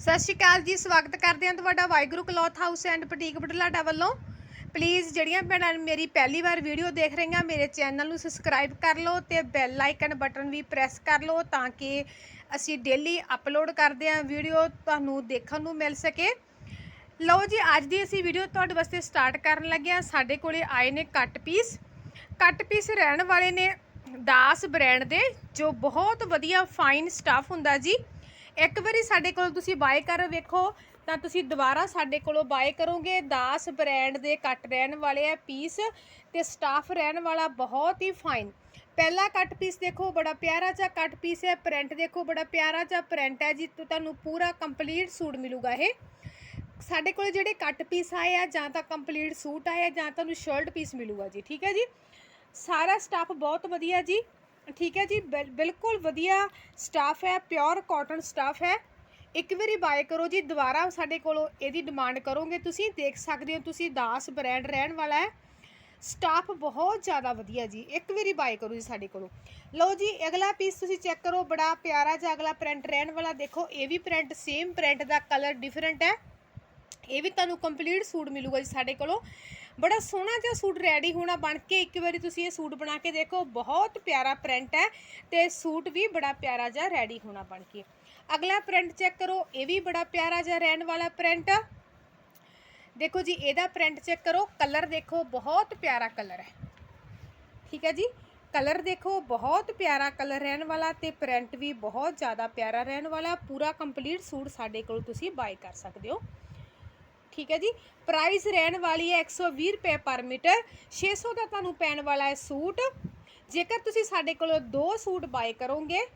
ਸਤਿ ਸ਼੍ਰੀ ਅਕਾਲ ਜੀ, ਸਵਾਗਤ ਕਰਦੇ ਹਾਂ ਤੁਹਾਡਾ Waheguru cloth house and boutique Butlada ਵੱਲੋਂ। ਪਲੀਜ਼ ਜਿਹੜੀਆਂ ਭੈਣਾਂ ਮੇਰੀ ਪਹਿਲੀ ਵਾਰ ਵੀਡੀਓ ਦੇਖ ਰਹੀਆਂ, ਮੇਰੇ ਚੈਨਲ ਨੂੰ ਸਬਸਕ੍ਰਾਈਬ ਕਰ ਲਓ ਤੇ ਬੈਲ ਆਈਕਨ ਬਟਨ ਵੀ ਪ੍ਰੈਸ ਕਰ ਲਓ ਤਾਂ ਕਿ ਅਸੀਂ ਡੇਲੀ ਅਪਲੋਡ ਕਰਦੇ ਹਾਂ ਵੀਡੀਓ, ਤੁਹਾਨੂੰ ਦੇਖਣ ਨੂੰ ਮਿਲ ਸਕੇ। ਲਓ ਜੀ, ਅੱਜ ਦੀ ਅਸੀਂ ਵੀਡੀਓ ਤੁਹਾਡੇ ਵਾਸਤੇ ਸਟਾਰਟ ਕਰਨ ਲੱਗੇ ਹਾਂ। ਸਾਡੇ ਕੋਲੇ ਆਏ ਨੇ ਕੱਟ ਪੀਸ ਕੱਟ ਪੀਸ ਰਹਿਣ ਵਾਲੇ ਨੇ ਦਾਸ ਬ੍ਰਾਂਡ ਦੇ, ਜੋ ਬਹੁਤ ਵਧੀਆ ਫਾਈਨ ਸਟਾਫ ਹੁੰਦਾ ਜੀ। ਇੱਕ ਵਾਰੀ ਸਾਡੇ ਕੋਲ ਤੁਸੀਂ ਬਾਏ ਕਰ ਵੇਖੋ, ਤਾਂ ਤੁਸੀਂ ਦੁਬਾਰਾ ਸਾਡੇ ਕੋਲੋਂ ਬਾਏ ਕਰੋਗੇ। ਦਾਸ ਬ੍ਰਾਂਡ ਦੇ ਕੱਟ ਰਹਿਣ ਵਾਲੇ ਆ ਪੀਸ ਤੇ ਸਟਾਫ ਰਹਿਣ ਵਾਲਾ ਬਹੁਤ ਹੀ ਫਾਈਨ ਪਹਿਲਾ ਕੱਟ ਪੀਸ ਦੇਖੋ, ਬੜਾ ਪਿਆਰਾ ਜਿਹਾ ਕੱਟ ਪੀਸ ਹੈ। ਪ੍ਰਿੰਟ ਦੇਖੋ, ਬੜਾ ਪਿਆਰਾ ਜਿਹਾ ਪ੍ਰਿੰਟ ਹੈ ਜੀ ਤੋਂ ਤੁਹਾਨੂੰ ਪੂਰਾ ਕੰਪਲੀਟ ਸੂਟ ਮਿਲੂਗਾ ਇਹ। ਸਾਡੇ ਕੋਲ ਜਿਹੜੇ ਕੱਟ ਪੀਸ ਆਏ ਆ, ਜਾਂ ਤਾਂ ਕੰਪਲੀਟ ਸੂਟ ਆਏ ਆ, ਜਾਂ ਤੁਹਾਨੂੰ ਸ਼ਰਟ ਪੀਸ ਮਿਲੂਗਾ ਜੀ, ਠੀਕ ਹੈ ਜੀ? ਸਾਰਾ ਸਟਾਫ ਬਹੁਤ ਵਧੀਆ ਜੀ। ਠੀਕ ਹੈ ਜੀ, ਬਿਲ- ਬਿਲਕੁਲ ਵਧੀਆ ਸਟਾਫ ਹੈ ਪਿਓਰ ਕਾਟਨ ਸਟਾਫ ਹੈ। ਇੱਕ ਵਾਰੀ ਬਾਏ ਕਰੋ ਜੀ, ਦੁਬਾਰਾ ਸਾਡੇ ਕੋਲੋਂ ਇਹਦੀ ਡਿਮਾਂਡ ਕਰੋਗੇ, ਤੁਸੀਂ ਦੇਖ ਸਕਦੇ ਹੋ, ਤੁਸੀਂ ਦਾਸ ਬ੍ਰਾਂਡ ਰਹਿਣ ਵਾਲਾ ਹੈ। ਸਟਾਫ ਬਹੁਤ ਜ਼ਿਆਦਾ ਵਧੀਆ ਜੀ, ਇੱਕ ਵਾਰੀ ਬਾਏ ਕਰੋ ਜੀ ਸਾਡੇ ਕੋਲੋਂ। ਲਓ ਜੀ, ਅਗਲਾ ਪੀਸ ਤੁਸੀਂ ਚੈੱਕ ਕਰੋ, ਬੜਾ ਪਿਆਰਾ ਜਿਹਾ ਅਗਲਾ ਪ੍ਰਿੰਟ ਰਹਿਣ ਵਾਲਾ, ਦੇਖੋ, ਇਹ ਵੀ ਪ੍ਰਿੰਟ ਸੇਮ ਪ੍ਰਿੰਟ ਦਾ ਕਲਰ ਡਿਫਰੈਂਟ ਹੈ। ਇਹ ਵੀ ਤੁਹਾਨੂੰ ਕੰਪਲੀਟ ਸੂਟ ਮਿਲੂਗਾ ਜੀ ਸਾਡੇ ਕੋਲੋਂ। ਬੜਾ ਸੋਹਣਾ ਜਿਹਾ ਸੂਟ ਰੈਡੀ ਹੋਣਾ ਬਣ ਕੇ ਇੱਕ ਵਾਰੀ ਤੁਸੀਂ ਇਹ ਸੂਟ ਬਣਾ ਕੇ ਦੇਖੋ, ਬਹੁਤ ਪਿਆਰਾ ਪ੍ਰਿੰਟ ਹੈ ਤੇ ਸੂਟ ਵੀ ਬੜਾ ਪਿਆਰਾ ਜਿਹਾ ਰੈਡੀ ਹੋਣਾ ਬਣ ਕੇ। ਅਗਲਾ ਪ੍ਰਿੰਟ ਚੈੱਕ ਕਰੋ, ਇਹ ਵੀ ਬੜਾ ਪਿਆਰਾ ਜਿਹਾ ਰਹਿਣ ਵਾਲਾ ਪ੍ਰਿੰਟ ਦੇਖੋ ਜੀ, ਇਹਦਾ ਪ੍ਰਿੰਟ ਚੈੱਕ ਕਰੋ ਕਲਰ ਦੇਖੋ, ਬਹੁਤ ਪਿਆਰਾ ਕਲਰ ਹੈ। ਠੀਕ ਹੈ ਜੀ? ਕਲਰ ਦੇਖੋ, ਬਹੁਤ ਪਿਆਰਾ ਕਲਰ ਰਹਿਣ ਵਾਲਾ ਤੇ ਪ੍ਰਿੰਟ ਵੀ ਬਹੁਤ ਜ਼ਿਆਦਾ ਪਿਆਰਾ ਰਹਿਣ ਵਾਲਾ। ਪੂਰਾ ਕੰਪਲੀਟ ਸੂਟ ਸਾਡੇ ਕੋਲ ਤੁਸੀਂ ਬਾਈ ਕਰ ਸਕਦੇ ਹੋ। ਠੀਕ ਹੈ ਜੀ। ਪ੍ਰਾਈਸ ਰਹਿਣ ਵਾਲੀ ਹੈ 120 ਰੁਪਏ ਪਰ ਮੀਟਰ। 600 ਦਾ ਤੁਹਾਨੂੰ ਪੈਣ ਵਾਲਾ ਹੈ ਸੂਟ। ਜੇਕਰ ਤੁਸੀਂ ਸਾਡੇ ਕੋਲੋਂ ਦੋ ਸੂਟ ਬਾਏ ਕਰੋਗੇ,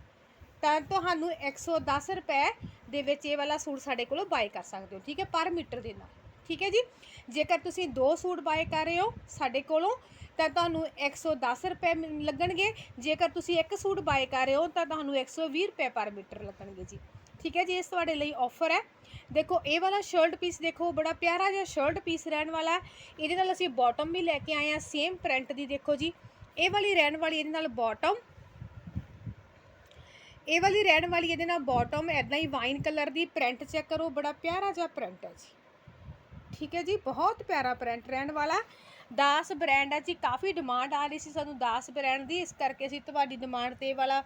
ਤਾਂ ਤੁਹਾਨੂੰ 110 ਰੁਪਏ ਦੇ ਵਿੱਚ ਇਹ ਵਾਲਾ ਸੂਟ ਸਾਡੇ ਕੋਲੋਂ ਬਾਏ ਕਰ ਸਕਦੇ ਹੋ, ਠੀਕ ਹੈ ਪਰ ਮੀਟਰ ਦੇ ਨਾਲ। ਠੀਕ ਹੈ ਜੀ। ਜੇਕਰ ਤੁਸੀਂ ਦੋ ਸੂਟ ਬਾਏ ਕਰ ਰਹੇ ਹੋ ਸਾਡੇ ਕੋਲੋਂ, ਤਾਂ ਤੁਹਾਨੂੰ 110 ਰੁਪਏ ਮਿਲ- ਲੱਗਣਗੇ। ਜੇਕਰ ਤੁਸੀਂ ਇੱਕ ਸੂਟ ਬਾਏ ਕਰ ਰਹੇ ਹੋ, ਤਾਂ ਤੁਹਾਨੂੰ 120 ਰੁਪਏ ਪਰ ਮੀਟਰ ਲੱਗਣਗੇ ਜੀ। ਠੀਕ ਹੈ ਜੀ, ਇਸ ਤੁਹਾਡੇ ਲਈ ਆਫਰ ਹੈ। ਦੇਖੋ, ਇਹ ਵਾਲਾ ਸ਼ਰਟ ਪੀਸ ਦੇਖੋ, ਬੜਾ ਪਿਆਰਾ ਜਿਹਾ ਸ਼ਰਟ ਪੀਸ ਰਹਿਣ ਵਾਲਾ ਇਹਦੇ ਨਾਲ ਅਸੀਂ ਬਾਟਮ ਵੀ ਲੈ ਕੇ ਆਏ ਆ ਸੇਮ ਪ੍ਰਿੰਟ ਦੀ ਦੇਖੋ ਜੀ। ਇਹ ਵਾਲੀ ਰਹਿਣ ਵਾਲੀ ਇਹਦੇ ਨਾਲ ਬਾਟਮ ਇਹ ਵਾਲੀ ਰਹਿਣ ਵਾਲੀ ਇਹਦੇ ਨਾਲ ਬਾਟਮ ਐਦਾਂ ਹੀ ਵਾਈਨ ਕਲਰ ਦੀ ਪ੍ਰਿੰਟ ਚੈੱਕ ਕਰੋ, ਬੜਾ ਪਿਆਰਾ ਜਿਹਾ ਪ੍ਰਿੰਟ ਹੈ ਜੀ। ਠੀਕ ਹੈ ਜੀ, ਬਹੁਤ ਪਿਆਰਾ ਪ੍ਰਿੰਟ ਰਹਿਣ ਵਾਲਾ ਦਾਸ ਬ੍ਰਾਂਡ ਹੈ ਜੀ, ਕਾਫੀ ਡਿਮਾਂਡ ਆ ਰਹੀ ਸੀ ਸਾਨੂੰ ਦਾਸ ਬ੍ਰਾਂਡ ਦੀ। ਇਸ ਕਰਕੇ ਅਸੀਂ ਤੁਹਾਡੀ ਡਿਮਾਂਡ ਤੇ ਵਾਲਾ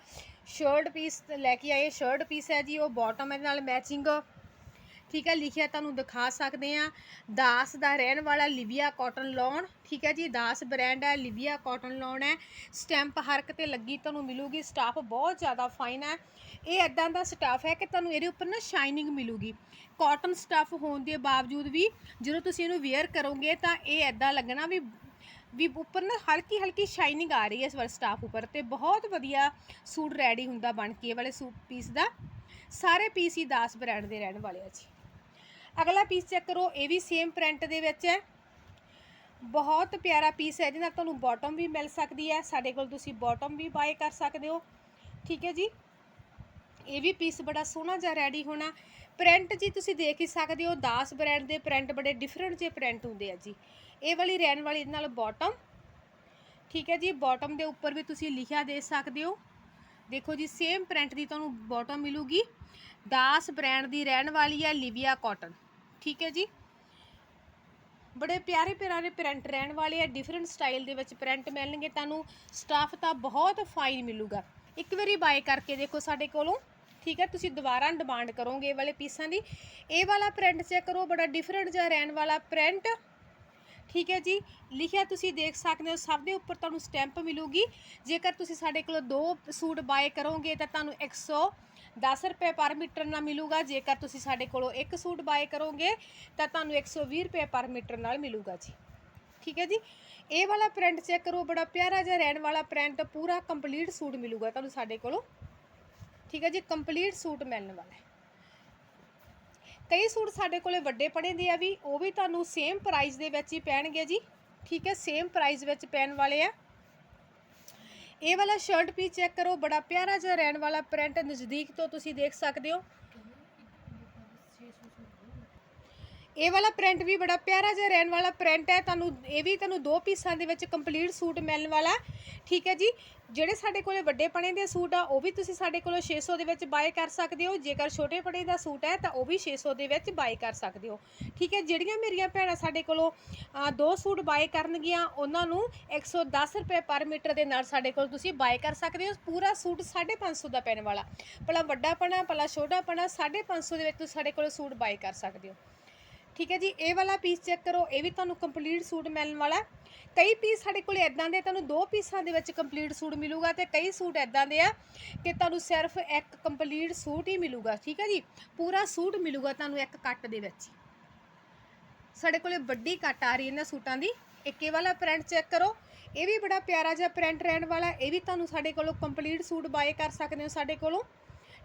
ਸ਼ਰਟ ਪੀਸ ਲੈ ਕੇ ਆਏ। ਸ਼ਰਟ ਪੀਸ ਹੈ ਜੀ, ਉਹ ਬਾਟਮ ਇਹਦੇ ਨਾਲ ਮੈਚਿੰਗ ਠੀਕ ਹੈ, ਲਿਖਿਆ ਤੁਹਾਨੂੰ ਦਿਖਾ ਸਕਦੇ ਆ ਦਾਸ ਦਾ ਰਹਿਣ ਵਾਲਾ ਲਿਵੀਆ ਕਾਟਨ ਲੋਨ, ਠੀਕ ਹੈ ਜੀ, ਦਾਸ ਬ੍ਰਾਂਡ ਹੈ, ਲਿਵੀਆ ਕਾਟਨ ਲੋਨ ਹੈ। ਸਟੈਂਪ ਹਰ ਕਿਤੇ ਲੱਗੀ ਤੁਹਾਨੂੰ ਮਿਲੂਗੀ, ਸਟਾਫ ਬਹੁਤ ਜ਼ਿਆਦਾ ਫਾਈਨ ਹੈ। ਇਹ ਐਦਾਂ ਦਾ ਸਟਾਫ ਹੈ ਕਿ ਤੁਹਾਨੂੰ ਇਹਦੇ ਉੱਪਰ ਨਾ ਸ਼ਾਈਨਿੰਗ ਮਿਲੂਗੀ। ਕਾਟਨ ਸਟਾਫ ਹੋਣ ਦੇ ਬਾਵਜੂਦ ਵੀ ਜਦੋਂ ਤੁਸੀਂ ਇਹਨੂੰ ਵੇਅਰ ਕਰੋਗੇ ਤਾਂ ਇਹ ਐਦਾਂ ਲੱਗਣਾ ਵੀ ਵੀ ਉੱਪਰ ਨਾ ਹਲਕੀ ਹਲਕੀ ਸ਼ਾਈਨਿੰਗ ਆ ਰਹੀ ਹੈ ਇਸ ਵਾਰ ਸਟਾਫ ਉੱਪਰ ਤੇ ਬਹੁਤ ਵਧੀਆ ਸੂਟ ਰੈਡੀ ਹੁੰਦਾ ਬਣ ਕੇ ਇਹ ਵਾਲੇ ਸੂਟ ਪੀਸ ਦਾ। ਸਾਰੇ ਪੀਸ ਹੀ ਦਾਸ ਬ੍ਰਾਂਡ ਦੇ ਰਹਿਣ ਵਾਲੇ ਆ ਜੀ। ਅਗਲਾ ਪੀਸ ਚੈੱਕ ਕਰੋ, ਇਹ ਵੀ ਸੇਮ ਪ੍ਰਿੰਟ ਦੇ ਵਿੱਚ ਹੈ। ਬਹੁਤ ਪਿਆਰਾ ਪੀਸ ਹੈ ਜਿਹਦੇ ਨਾਲ ਤੁਹਾਨੂੰ ਬਾਟਮ ਵੀ ਮਿਲ ਸਕਦੀ ਹੈ। ਸਾਡੇ ਕੋਲ ਤੁਸੀਂ ਬਾਟਮ ਵੀ ਬਾਏ ਕਰ ਸਕਦੇ ਹੋ। ਠੀਕ ਹੈ ਜੀ? ਇਹ ਵੀ ਪੀਸ ਬੜਾ ਸੋਹਣਾ ਜਿਹਾ ਰੈਡੀ ਹੋਣਾ। ਪ੍ਰਿੰਟ ਜੀ ਤੁਸੀਂ ਦੇਖ ਹੀ ਸਕਦੇ ਹੋ, ਦਾਸ ਬ੍ਰਾਂਡ ਦੇ ਪ੍ਰਿੰਟ ਬੜੇ ਡਿਫਰੈਂਟ ਜਿਹੇ ਪ੍ਰਿੰਟ ਹੁੰਦੇ ਆ ਜੀ। ਇਹ ਵਾਲੀ ਰਹਿਣ ਵਾਲੀ, ਇਹਦੇ ਨਾਲ ਬਾਟਮ ਠੀਕ ਹੈ ਜੀ? ਬਾਟਮ ਦੇ ਉੱਪਰ ਵੀ ਤੁਸੀਂ ਲਿਖਿਆ ਦੇ ਸਕਦੇ ਹੋ। ਦੇਖੋ ਜੀ ਸੇਮ ਪ੍ਰਿੰਟ ਦੀ ਤੁਹਾਨੂੰ ਬਾਟਮ ਮਿਲੂਗੀ। ਦਾਸ ਬ੍ਰਾਂਡ ਦੀ ਰਹਿਣ ਵਾਲੀ ਹੈ ਲਿਵੀਆ ਕਾਟਨ ਠੀਕ ਹੈ ਜੀ? ਬੜੇ ਪਿਆਰੇ ਪਿਆਰੇ ਪ੍ਰਿੰਟ ਰਹਿਣ ਵਾਲੇ ਆ ਡਿਫਰੈਂਟ ਸਟਾਈਲ ਦੇ ਵਿੱਚ ਪ੍ਰਿੰਟ ਮਿਲਣਗੇ, ਤੁਹਾਨੂੰ ਸਟਾਫ ਤਾਂ ਬਹੁਤ ਫਾਈਨ ਮਿਲੂਗਾ। ਇੱਕ ਵਾਰੀ ਬਾਏ ਕਰਕੇ ਦੇਖੋ ਸਾਡੇ ਕੋਲੋਂ, ਠੀਕ ਹੈ? ਤੁਸੀਂ ਦੁਬਾਰਾ ਡਿਮਾਂਡ ਕਰੋਗੇ ਇਹ ਵਾਲੇ ਪੀਸਾਂ ਦੀ। ਇਹ ਵਾਲਾ ਪ੍ਰਿੰਟ ਚੈੱਕ ਕਰੋ, ਬੜਾ ਡਿਫਰੈਂਟ ਜਿਹਾ ਰਹਿਣ ਵਾਲਾ ਪ੍ਰਿੰਟ ਠੀਕ ਹੈ ਜੀ? ਲਿਖਿਆ ਤੁਸੀਂ ਦੇਖ ਸਕਦੇ ਹੋ, ਸਭ ਦੇ ਉੱਪਰ ਤੁਹਾਨੂੰ ਸਟੈਂਪ ਮਿਲੂਗੀ। ਜੇਕਰ ਤੁਸੀਂ ਸਾਡੇ ਕੋਲੋਂ ਦੋ ਸੂਟ ਬਾਏ ਕਰੋਗੇ, ਤਾਂ ਤੁਹਾਨੂੰ 110 ਰੁਪਏ ਪਰ ਮੀਟਰ ਨਾਲ ਮਿਲੂਗਾ। ਜੇਕਰ ਤੁਸੀਂ ਸਾਡੇ ਕੋਲੋਂ ਇੱਕ ਸੂਟ ਬਾਏ ਕਰੋਗੇ, ਤਾਂ ਤੁਹਾਨੂੰ 120 ਰੁਪਏ ਪਰ ਮੀਟਰ ਨਾਲ ਮਿਲੂਗਾ ਜੀ। ਠੀਕ ਹੈ ਜੀ? ਇਹ ਵਾਲਾ ਪ੍ਰਿੰਟ ਚੈੱਕ ਕਰੋ, ਬੜਾ ਪਿਆਰਾ ਜਿਹਾ ਰਹਿਣ ਵਾਲਾ ਪ੍ਰਿੰਟ ਪੂਰਾ ਕੰਪਲੀਟ ਸੂਟ ਮਿਲੂਗਾ ਤੁਹਾਨੂੰ ਸਾਡੇ ਕੋਲੋਂ। ਠੀਕ ਹੈ ਜੀ? ਕੰਪਲੀਟ ਸੂਟ ਮਿਲਣ ਵਾਲਾ ਹੈ। ਕਈ ਸੂਟ ਸਾਡੇ ਕੋਲੇ ਵੱਡੇ ਪੜੇ ਦੇ ਆ ਵੀ, ਉਹ ਵੀ ਤੁਹਾਨੂੰ ਸੇਮ ਪ੍ਰਾਈਸ ਦੇ ਵਿੱਚ ਹੀ ਪੈਣਗੇ ਜੀ। ਠੀਕ ਹੈ? ਸੇਮ ਪ੍ਰਾਈਸ ਵਿੱਚ ਪੈਣ ਵਾਲੇ ਆ। ਇਹ ਵਾਲਾ ਸ਼ਰਟ ਪੀਸ ਚੈੱਕ ਕਰੋ, ਬੜਾ ਪਿਆਰਾ ਜਿਹਾ ਰਹਿਣ ਵਾਲਾ ਪ੍ਰਿੰਟ ਨਜ਼ਦੀਕ ਤੋਂ ਤੁਸੀਂ ਦੇਖ ਸਕਦੇ ਹੋ। ਇਹ ਵਾਲਾ ਪ੍ਰਿੰਟ ਵੀ ਬੜਾ ਪਿਆਰਾ ਜਿਹਾ ਰਹਿਣ ਵਾਲਾ ਪ੍ਰਿੰਟ ਹੈ। ਤੁਹਾਨੂੰ ਇਹ ਵੀ ਤੁਹਾਨੂੰ ਦੋ ਪੀਸਾਂ ਦੇ ਵਿੱਚ ਕੰਪਲੀਟ ਸੂਟ ਮਿਲਣ ਵਾਲਾ ਠੀਕ ਹੈ ਜੀ। ਜਿਹੜੇ ਸਾਡੇ ਕੋਲੇ ਵੱਡੇ ਪਣੇ ਦੇ ਸੂਟ ਆ, ਉਹ ਵੀ ਤੁਸੀਂ ਸਾਡੇ ਕੋਲੋਂ 600 ਦੇ ਵਿੱਚ ਬਾਏ ਕਰ ਸਕਦੇ ਹੋ। ਜੇਕਰ ਛੋਟੇ ਪਣੇ ਦਾ ਸੂਟ ਹੈ, ਤਾਂ ਉਹ ਵੀ 600 ਦੇ ਵਿੱਚ ਬਾਏ ਕਰ ਸਕਦੇ ਹੋ। ਠੀਕ ਹੈ। ਜਿਹੜੀਆਂ ਮੇਰੀਆਂ ਭੈਣਾਂ ਸਾਡੇ ਕੋਲੋਂ ਦੋ ਸੂਟ ਬਾਏ ਕਰਨਗੀਆਂ, ਉਹਨਾਂ ਨੂੰ 110 ਰੁਪਏ ਪਰ ਮੀਟਰ ਦੇ ਨਾਲ ਸਾਡੇ ਕੋਲ ਤੁਸੀਂ ਬਾਏ ਕਰ ਸਕਦੇ ਹੋ। ਪੂਰਾ ਸੂਟ 550 ਦਾ ਪੈਣ ਵਾਲਾ। ਭਲਾ ਵੱਡਾ ਪਣਾ, ਭਲਾ ਛੋਟਾ ਪਣਾ 550 ਦੇ ਵਿੱਚ ਤੁਸੀਂ ਸਾਡੇ ਕੋਲੋਂ ਸੂਟ ਬਾਏ ਕਰ ਸਕਦੇ ਹੋ। ਠੀਕ ਹੈ ਜੀ, ਇਹ ਵਾਲਾ ਪੀਸ ਚੈੱਕ ਕਰੋ, ਇਹ ਵੀ ਤੁਹਾਨੂੰ ਕੰਪਲੀਟ ਸੂਟ ਮਿਲਣ ਵਾਲਾ ਕਈ ਪੀਸ ਸਾਡੇ ਕੋਲ ਇਦਾਂ ਦੇ ਤੁਹਾਨੂੰ ਦੋ ਪੀਸਾਂ ਦੇ ਵਿੱਚ ਕੰਪਲੀਟ ਸੂਟ ਮਿਲੂਗਾ ਤੇ ਕਈ ਸੂਟ ਇਦਾਂ ਦੇ ਆ ਕਿ ਤੁਹਾਨੂੰ ਸਿਰਫ ਇੱਕ ਕੰਪਲੀਟ ਸੂਟ ਹੀ ਮਿਲੂਗਾ, ਠੀਕ ਹੈ ਜੀ। ਪੂਰਾ ਸੂਟ ਮਿਲੂਗਾ ਤੁਹਾਨੂੰ ਇੱਕ ਕੱਟ ਦੇ ਵਿੱਚ। ਸਾਡੇ ਕੋਲੇ ਵੱਡੀ ਕੱਟ ਆ ਰਹੀ ਇਹਨਾਂ ਸੂਟਾਂ ਦੀ। ਇੱਕ ਇਹ ਵਾਲਾ ਪ੍ਰਿੰਟ ਚੈੱਕ ਕਰੋ, ਇਹ ਵੀ ਬੜਾ ਪਿਆਰਾ ਜਿਹਾ ਪ੍ਰਿੰਟ ਰਹਿਣ ਵਾਲਾ, ਇਹ ਵੀ ਤੁਹਾਨੂੰ ਸਾਡੇ ਕੋਲੋਂ ਕੰਪਲੀਟ ਸੂਟ ਬਾਏ ਕਰ ਸਕਦੇ ਹੋ ਸਾਡੇ ਕੋਲੋਂ।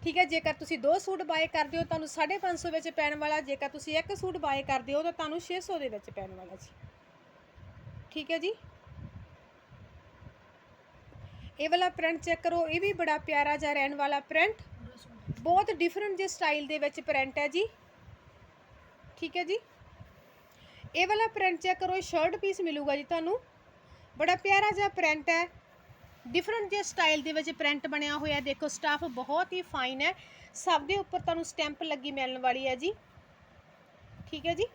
ਠੀਕ ਹੈ, ਜੇਕਰ ਤੁਸੀਂ ਦੋ ਸੂਟ ਬਾਏ ਕਰਦੇ ਹੋ, ਤੁਹਾਨੂੰ 550 ਵਿੱਚ ਪੈਣ ਵਾਲਾ, ਜੇਕਰ ਤੁਸੀਂ ਇੱਕ ਸੂਟ ਬਾਏ ਕਰਦੇ ਹੋ, ਤਾਂ ਤੁਹਾਨੂੰ 600 ਦੇ ਵਿੱਚ ਪੈਣ ਵਾਲਾ ਜੀ। ਠੀਕ ਹੈ ਜੀ? ਇਹ ਵਾਲਾ ਪ੍ਰਿੰਟ ਚੈੱਕ ਕਰੋ, ਇਹ ਵੀ ਬੜਾ ਪਿਆਰਾ ਜਿਹਾ ਰਹਿਣ ਵਾਲਾ ਪ੍ਰਿੰਟ ਬਹੁਤ ਡਿਫਰੈਂਟ ਜਿਹੇ ਸਟਾਈਲ ਦੇ ਵਿੱਚ ਪ੍ਰਿੰਟ ਹੈ ਜੀ। ਠੀਕ ਹੈ ਜੀ? ਇਹ ਵਾਲਾ ਪ੍ਰਿੰਟ ਚੈੱਕ ਕਰੋ ਸ਼ਰਟ ਪੀਸ ਮਿਲੂਗਾ ਜੀ ਤੁਹਾਨੂੰ। ਬੜਾ ਪਿਆਰਾ ਜਿਹਾ ਪ੍ਰਿੰਟ ਹੈ। ਡਿਫਰੈਂਟ ਜੇ ਸਟਾਈਲ ਦੇ ਵਿੱਚ ਪ੍ਰਿੰਟ ਬਣਿਆ ਹੋਇਆ ਦੇਖੋ ਸਟਾਫ ਬਹੁਤ ਹੀ ਫਾਈਨ ਹੈ। ਸਭ ਦੇ ਉੱਪਰ ਤੁਹਾਨੂੰ ਸਟੈਂਪ ਲੱਗੀ ਮਿਲਣ ਵਾਲੀ ਹੈ ਜੀ। ਠੀਕ ਹੈ ਜੀ?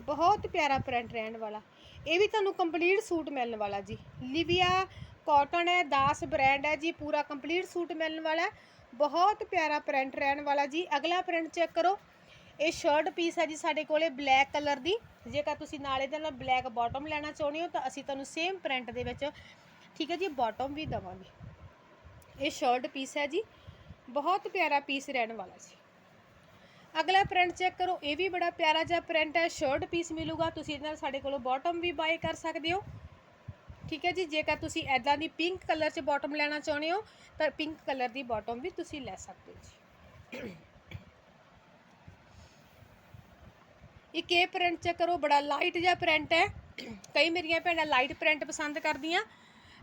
ਬਹੁਤ ਪਿਆਰਾ ਪ੍ਰਿੰਟ ਰਹਿਣ ਵਾਲਾ। ਇਹ ਵੀ ਤੁਹਾਨੂੰ ਕੰਪਲੀਟ ਸੂਟ ਮਿਲਣ ਵਾਲਾ ਜੀ। ਲਿਵੀਆ ਕਾਟਨ ਹੈ, ਦਾਸ ਬ੍ਰਾਂਡ ਹੈ ਜੀ, ਪੂਰਾ ਕੰਪਲੀਟ ਸੂਟ ਮਿਲਣ ਵਾਲਾ ਬਹੁਤ ਪਿਆਰਾ ਪ੍ਰਿੰਟ ਰਹਿਣ ਵਾਲਾ ਜੀ। ਅਗਲਾ ਪ੍ਰਿੰਟ ਚੈੱਕ ਕਰੋ। ਇਹ ਸ਼ਰਟ ਪੀਸ ਹੈ ਜੀ ਸਾਡੇ ਕੋਲੇ ਬਲੈਕ ਕਲਰ ਦੀ। ਜੇਕਰ ਤੁਸੀਂ ਨਾਲ ਇਹਦੇ ਨਾਲ ਬਲੈਕ ਬਾਟਮ ਲੈਣਾ ਚਾਹੁੰਦੇ ਹੋ, ਤਾਂ ਅਸੀਂ ਤੁਹਾਨੂੰ ਸੇਮ ਪ੍ਰਿੰਟ ਦੇ ਵਿੱਚ ਠੀਕ ਹੈ ਜੀ ਬਾਟਮ ਵੀ ਦਵਾਂਗੇ। ਇਹ ਸ਼ਰਟ ਪੀਸ ਹੈ ਜੀ, ਬਹੁਤ ਪਿਆਰਾ ਪੀਸ ਰਹਿਣ ਵਾਲਾ ਜੀ। ਅਗਲਾ ਪ੍ਰਿੰਟ ਚੈੱਕ ਕਰੋ, ਇਹ ਵੀ ਬੜਾ ਪਿਆਰਾ ਜਿਹਾ ਪ੍ਰਿੰਟ ਹੈ ਸ਼ਰਟ ਪੀਸ ਮਿਲੂਗਾ, ਤੁਸੀਂ ਇਹਦੇ ਨਾਲ ਸਾਡੇ ਕੋਲੋਂ ਬਾਟਮ ਵੀ ਬਾਏ ਕਰ ਸਕਦੇ ਹੋ। ਠੀਕ ਹੈ ਜੀ, ਜੇਕਰ ਤੁਸੀਂ ਐਦਾਂ ਦੀ ਪਿੰਕ ਕਲਰ 'ਚ ਬਾਟਮ ਲੈਣਾ ਚਾਹੁੰਦੇ ਹੋ, ਤਾਂ ਪਿੰਕ ਕਲਰ ਦੀ ਬਾਟਮ ਵੀ ਤੁਸੀਂ ਲੈ ਸਕਦੇ ਹੋ ਜੀ। ਇੱਕ ਇਹ ਪ੍ਰਿੰਟ ਚੈੱਕ ਕਰੋ, ਬੜਾ ਲਾਈਟ ਜਿਹਾ ਪ੍ਰਿੰਟ ਹੈ। ਕਈ ਮੇਰੀਆਂ ਭੈਣਾਂ ਲਾਈਟ ਪ੍ਰਿੰਟ ਪਸੰਦ ਕਰਦੀਆਂ।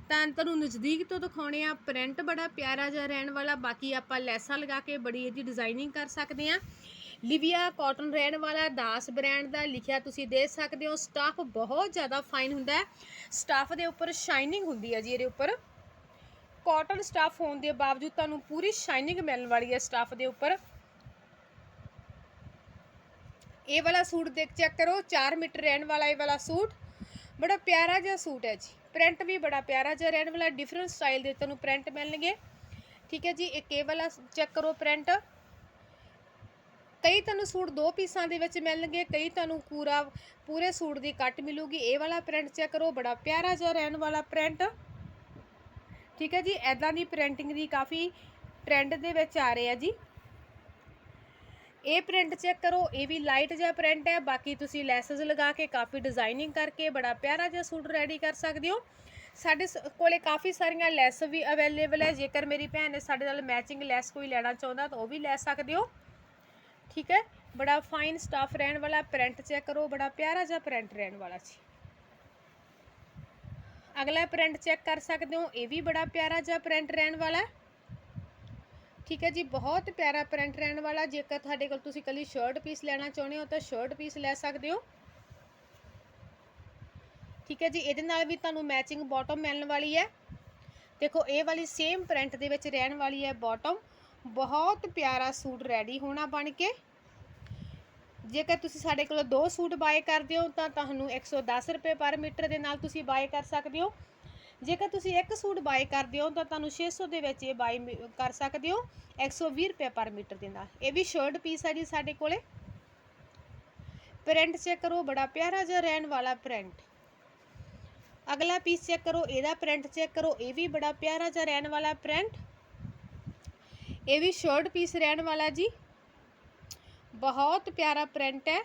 ਤਾਂ ਤੁਹਾਨੂੰ ਨਜ਼ਦੀਕ ਤੋਂ ਦਿਖਾਉਣੇ ਆ ਪ੍ਰਿੰਟ ਬੜਾ ਪਿਆਰਾ ਜਿਹਾ ਰਹਿਣ ਵਾਲਾ, ਬਾਕੀ ਆਪਾਂ ਲੈਸਾਂ ਲਗਾ ਕੇ ਬੜੀ ਇਹਦੀ ਡਿਜ਼ਾਈਨਿੰਗ ਕਰ ਸਕਦੇ ਆ। ਲਿਵੀਆ ਕਾਟਨ ਰਹਿਣ ਵਾਲਾ, ਦਾਸ ਬ੍ਰਾਂਡ ਦਾ ਲਿਖਿਆ ਤੁਸੀਂ ਦੇਖ ਸਕਦੇ ਹੋ ਸਟਾਫ ਬਹੁਤ ਜ਼ਿਆਦਾ ਫਾਈਨ ਹੁੰਦਾ ਹੈ। ਸਟਾਫ ਦੇ ਉੱਪਰ ਸ਼ਾਈਨਿੰਗ ਹੁੰਦੀ ਹੈ ਜੀ ਇਹਦੇ ਉੱਪਰ। ਕਾਟਨ ਸਟਾਫ ਹੋਣ ਦੇ ਬਾਵਜੂਦ ਤੁਹਾਨੂੰ ਪੂਰੀ ਸ਼ਾਈਨਿੰਗ ਮਿਲਣ ਵਾਲੀ ਹੈ ਸਟਾਫ ਦੇ ਉੱਪਰ। ਇਹ ਵਾਲਾ ਸੂਟ ਦੇਖ ਚੈੱਕ ਕਰੋ 4 ਮੀਟਰ ਰਹਿਣ ਵਾਲਾ ਇਹ ਵਾਲਾ ਸੂਟ। ਬੜਾ ਪਿਆਰਾ ਜਿਹਾ ਸੂਟ ਹੈ ਜੀ। ਪ੍ਰਿੰਟ ਵੀ ਬੜਾ ਪਿਆਰਾ ਜਿਹਾ ਰਹਿਣ ਵਾਲਾ ਡਿਫਰੈਂਟ ਸਟਾਈਲ ਦੇ ਤੁਹਾਨੂੰ ਪ੍ਰਿੰਟ ਮਿਲਣਗੇ। ਠੀਕ ਹੈ ਜੀ, ਇੱਕ ਇਹ ਵਾਲਾ ਚੈੱਕ ਕਰੋ ਪ੍ਰਿੰਟ ਕਈ ਤੁਹਾਨੂੰ ਸੂਟ ਦੋ ਪੀਸਾਂ ਦੇ ਵਿੱਚ ਮਿਲਣਗੇ, ਕਈ ਤੁਹਾਨੂੰ ਪੂਰਾ, ਪੂਰੇ ਸੂਟ ਦੀ ਕੱਟ ਮਿਲੂਗੀ। ਇਹ ਵਾਲਾ ਪ੍ਰਿੰਟ ਚੈੱਕ ਕਰੋ, ਬੜਾ ਪਿਆਰਾ ਜਿਹਾ ਰਹਿਣ ਵਾਲਾ ਪ੍ਰਿੰਟ ਠੀਕ ਹੈ ਜੀ ਐਦਾਂ ਦੀ ਪ੍ਰਿੰਟਿੰਗ ਦੀ ਕਾਫੀ ਟ੍ਰੈਂਡ ਦੇ ਵਿੱਚ ਆ ਰਹੇ ਆ ਜੀ। ਇਹ ਪ੍ਰਿੰਟ ਚੈੱਕ ਕਰੋ, ਇਹ ਵੀ ਲਾਈਟ ਜਿਹਾ ਪ੍ਰਿੰਟ ਹੈ, ਬਾਕੀ ਤੁਸੀਂ ਲੈਸਸ ਲਗਾ ਕੇ ਕਾਫੀ ਡਿਜ਼ਾਈਨਿੰਗ ਕਰਕੇ ਬੜਾ ਪਿਆਰਾ ਜਿਹਾ ਸੂਟ ਰੈਡੀ ਕਰ ਸਕਦੇ ਹੋ। ਸਾਡੇ ਸ- ਕੋਲੇ ਕਾਫੀ ਸਾਰੀਆਂ ਲੈਸ ਵੀ ਅਵੇਲੇਬਲ ਹੈ, ਜੇਕਰ ਮੇਰੀ ਭੈਣ ਨੇ ਸਾਡੇ ਨਾਲ ਮੈਚਿੰਗ ਲੈਸ ਕੋਈ ਲੈਣਾ ਚਾਹੁੰਦਾ ਤਾਂ ਉਹ ਵੀ ਲੈ ਸਕਦੇ ਹੋ। ਠੀਕ ਹੈ? ਬੜਾ ਫਾਈਨ ਸਟਾਫ ਰਹਿਣ ਵਾਲਾ ਪ੍ਰਿੰਟ ਚੈੱਕ ਕਰੋ, ਬੜਾ ਪਿਆਰਾ ਜਿਹਾ ਪ੍ਰਿੰਟ ਰਹਿਣ ਵਾਲਾ ਜੀ। ਅਗਲਾ ਪ੍ਰਿੰਟ ਚੈੱਕ ਕਰ ਸਕਦੇ ਹੋ, ਇਹ ਵੀ ਬੜਾ ਪਿਆਰਾ ਜਿਹਾ ਪ੍ਰਿੰਟ ਰਹਿਣ ਵਾਲਾ। ਹੈ ਠੀਕ ਹੈ ਜੀ, ਬਹੁਤ ਪਿਆਰਾ ਪ੍ਰਿੰਟ ਰਹਿਣ ਵਾਲਾ, ਜੇਕਰ ਤੁਹਾਡੇ ਕੋਲ ਤੁਸੀਂ ਕੱਲੀ ਸ਼ਰਟ ਪੀਸ ਲੈਣਾ ਚਾਹੁੰਦੇ ਹੋ, ਤਾਂ ਸ਼ਰਟ ਪੀਸ ਲੈ ਸਕਦੇ ਹੋ। ਠੀਕ ਹੈ ਜੀ, ਇਹਦੇ ਨਾਲ ਵੀ ਤੁਹਾਨੂੰ ਮੈਚਿੰਗ ਬਾਟਮ ਮਿਲਣ ਵਾਲੀ ਹੈ। ਦੇਖੋ, ਇਹ ਵਾਲੀ ਸੇਮ ਪ੍ਰਿੰਟ ਦੇ ਵਿੱਚ ਰਹਿਣ ਵਾਲੀ ਹੈ ਬਾਟਮ ਬਹੁਤ ਪਿਆਰਾ ਸੂਟ ਰੈਡੀ ਹੋਣਾ ਬਣ ਕੇ। ਜੇਕਰ ਤੁਸੀਂ ਸਾਡੇ ਕੋਲੋਂ ਦੋ ਸੂਟ ਬਾਏ ਕਰਦੇ ਹੋ, ਤਾਂ ਤੁਹਾਨੂੰ 110 ਰੁਪਏ ਪਰ ਮੀਟਰ ਦੇ ਨਾਲ ਤੁਸੀਂ ਬਾਏ ਕਰ ਸਕਦੇ ਹੋ। ਜੇਕਰ ਤੁਸੀਂ ਇੱਕ ਸੂਟ ਬਾਏ ਕਰਦੇ ਹੋ ਤਾਂ ਤੁਹਾਨੂੰ 600 ਦੇ ਵਿੱਚ ਇਹ ਬਾਏ ਕਰ ਸਕਦੇ ਹੋ। 120 ਰੁਪਏ ਪਰ ਮੀਟਰ ਦੇ ਨਾਲ। ਇਹ ਵੀ ਸ਼ਰਟ ਪੀਸ ਹੈ ਜੀ ਸਾਡੇ ਕੋਲੇ। ਪ੍ਰਿੰਟ ਚੈੱਕ ਕਰੋ, ਬੜਾ ਪਿਆਰਾ ਜਿਹਾ ਰਹਿਣ ਵਾਲਾ ਪ੍ਰਿੰਟ ਅਗਲਾ ਪੀਸ ਚੈੱਕ ਕਰੋ, ਇਹਦਾ ਪ੍ਰਿੰਟ ਚੈੱਕ ਕਰੋ, ਇਹ ਵੀ ਬੜਾ ਪਿਆਰਾ ਜਿਹਾ ਰਹਿਣ ਵਾਲਾ ਪ੍ਰਿੰਟ ਇਹ ਵੀ ਸ਼ਰਟ ਪੀਸ ਰਹਿਣ ਵਾਲਾ ਜੀ। ਬਹੁਤ ਪਿਆਰਾ ਪ੍ਰਿੰਟ ਹੈ।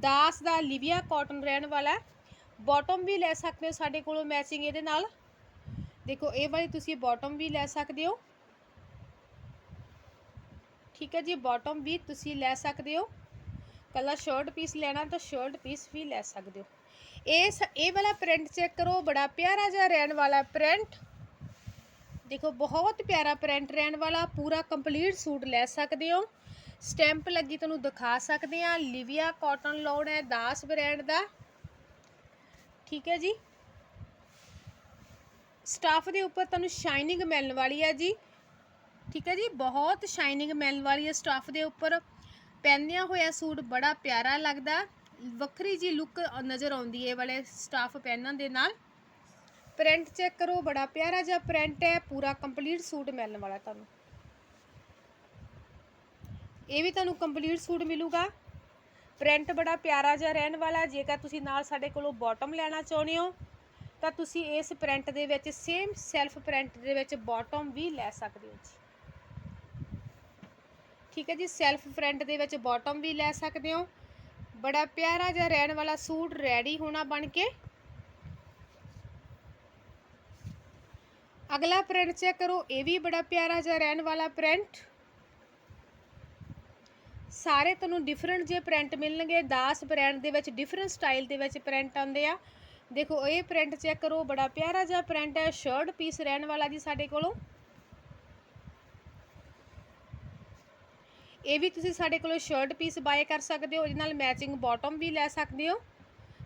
ਦਾਸ ਦਾ ਲਿਵੀਆ ਕਾਟਨ ਰਹਿਣ ਵਾਲਾ। ਬਾਟਮ ਵੀ ਲੈ ਸਕਦੇ ਹੋ ਸਾਡੇ ਕੋਲੋਂ ਮੈਚਿੰਗ ਇਹਦੇ ਨਾਲ। ਦੇਖੋ, ਇਹ ਵਾਲੀ ਤੁਸੀਂ ਬਾਟਮ ਵੀ ਲੈ ਸਕਦੇ ਹੋ। ਠੀਕ ਹੈ ਜੀ ਬਾਟਮ ਵੀ ਤੁਸੀਂ ਲੈ ਸਕਦੇ ਹੋ। ਕੱਲਾ ਸ਼ਰਟ ਪੀਸ ਲੈਣਾ ਤਾਂ ਸ਼ਰਟ ਪੀਸ ਵੀ ਲੈ ਸਕਦੇ ਹੋ। ਇਹ ਇਹ ਵਾਲਾ ਪ੍ਰਿੰਟ ਚੈੱਕ ਕਰੋ, ਬੜਾ ਪਿਆਰਾ ਜਿਹਾ ਰਹਿਣ ਵਾਲਾ ਪ੍ਰਿੰਟ ਦੇਖੋ, ਬਹੁਤ ਪਿਆਰਾ ਪ੍ਰਿੰਟ ਰਹਿਣ ਵਾਲਾ, ਪੂਰਾ ਕੰਪਲੀਟ ਸੂਟ ਲੈ ਸਕਦੇ ਹੋ। ਸਟੈਂਪ ਲੱਗੀ ਤੁਹਾਨੂੰ ਦਿਖਾ ਸਕਦੇ ਆ ਲਿਵੀਆ ਕਾਟਨ ਲੋਨ ਹੈ, ਦਾਸ ਬ੍ਰਾਂਡ ਦਾ। ਠੀਕ ਹੈ ਜੀ। ਸਟਾਫ ਦੇ ਉੱਪਰ ਤੁਹਾਨੂੰ ਸ਼ਾਈਨਿੰਗ ਮਿਲਣ ਵਾਲੀ ਹੈ ਜੀ। ਠੀਕ ਹੈ ਜੀ, ਬਹੁਤ ਸ਼ਾਈਨਿੰਗ ਮਿਲਣ ਵਾਲੀ ਹੈ ਸਟਾਫ ਦੇ ਉੱਪਰ। ਪਹਿਨਿਆ ਹੋਇਆ ਸੂਟ ਬੜਾ ਪਿਆਰਾ ਲੱਗਦਾ। ਵੱਖਰੀ ਜੀ ਲੁੱਕ ਨਜ਼ਰ ਆਉਂਦੀ ਹੈ ਵਾਲੇ ਸਟਾਫ ਪਹਿਨਣ ਦੇ ਨਾਲ। ਪ੍ਰਿੰਟ ਚੈੱਕ ਕਰੋ, ਬੜਾ ਪਿਆਰਾ ਜਿਹਾ ਪ੍ਰਿੰਟ ਹੈ, ਪੂਰਾ ਕੰਪਲੀਟ ਸੂਟ ਮਿਲਣ ਵਾਲਾ ਤੁਹਾਨੂੰ। ਇਹ ਵੀ ਤੁਹਾਨੂੰ ਕੰਪਲੀਟ ਸੂਟ ਮਿਲੂਗਾ। ਪ੍ਰਿੰਟ ਬੜਾ ਪਿਆਰਾ ਜਿਹਾ ਰਹਿਣ ਵਾਲਾ, ਜੇਕਰ ਤੁਸੀਂ ਨਾਲ ਸਾਡੇ ਕੋਲੋਂ ਬਾਟਮ ਲੈਣਾ ਚਾਹੁੰਦੇ ਹੋ, ਤਾਂ ਤੁਸੀਂ ਇਸ ਪ੍ਰਿੰਟ ਦੇ ਵਿੱਚ ਸੇਮ ਸੈਲਫ ਪ੍ਰਿੰਟ ਦੇ ਵਿੱਚ ਬਾਟਮ ਵੀ ਲੈ ਸਕਦੇ ਹੋ ਜੀ। ਠੀਕ ਹੈ ਜੀ ਸੈਲਫ ਪ੍ਰਿੰਟ ਦੇ ਵਿੱਚ ਬਾਟਮ ਵੀ ਲੈ ਸਕਦੇ ਹੋ। ਬੜਾ ਪਿਆਰਾ ਜਿਹਾ ਰਹਿਣ ਵਾਲਾ ਸੂਟ ਰੈਡੀ ਹੋਣਾ ਬਣ ਕੇ। ਅਗਲਾ ਪ੍ਰਿੰਟ ਚੈੱਕ ਕਰੋ, ਇਹ ਵੀ ਬੜਾ ਪਿਆਰਾ ਜਿਹਾ ਰਹਿਣ ਵਾਲਾ ਪ੍ਰਿੰਟ ਸਾਰੇ ਤੁਹਾਨੂੰ ਡਿਫਰੈਂਟ ਜੇ ਪ੍ਰਿੰਟ ਮਿਲਣਗੇ, ਦਾਸ ਬ੍ਰਾਂਡ ਦੇ ਵਿੱਚ ਡਿਫਰੈਂਟ ਸਟਾਈਲ ਦੇ ਵਿੱਚ ਪ੍ਰਿੰਟ ਆਉਂਦੇ ਆ। ਦੇਖੋ, ਇਹ ਪ੍ਰਿੰਟ ਚੈੱਕ ਕਰੋ, ਬੜਾ ਪਿਆਰਾ ਜਿਹਾ ਪ੍ਰਿੰਟ ਹੈ ਸ਼ਰਟ ਪੀਸ ਰਹਿਣ ਵਾਲਾ ਜੀ ਸਾਡੇ ਕੋਲੋਂ। ਇਹ ਵੀ ਤੁਸੀਂ ਸਾਡੇ ਕੋਲੋਂ ਸ਼ਰਟ ਪੀਸ ਬਾਏ ਕਰ ਸਕਦੇ ਹੋ ਇਹਦੇ ਨਾਲ ਮੈਚਿੰਗ ਬਾਟਮ ਵੀ ਲੈ ਸਕਦੇ ਹੋ।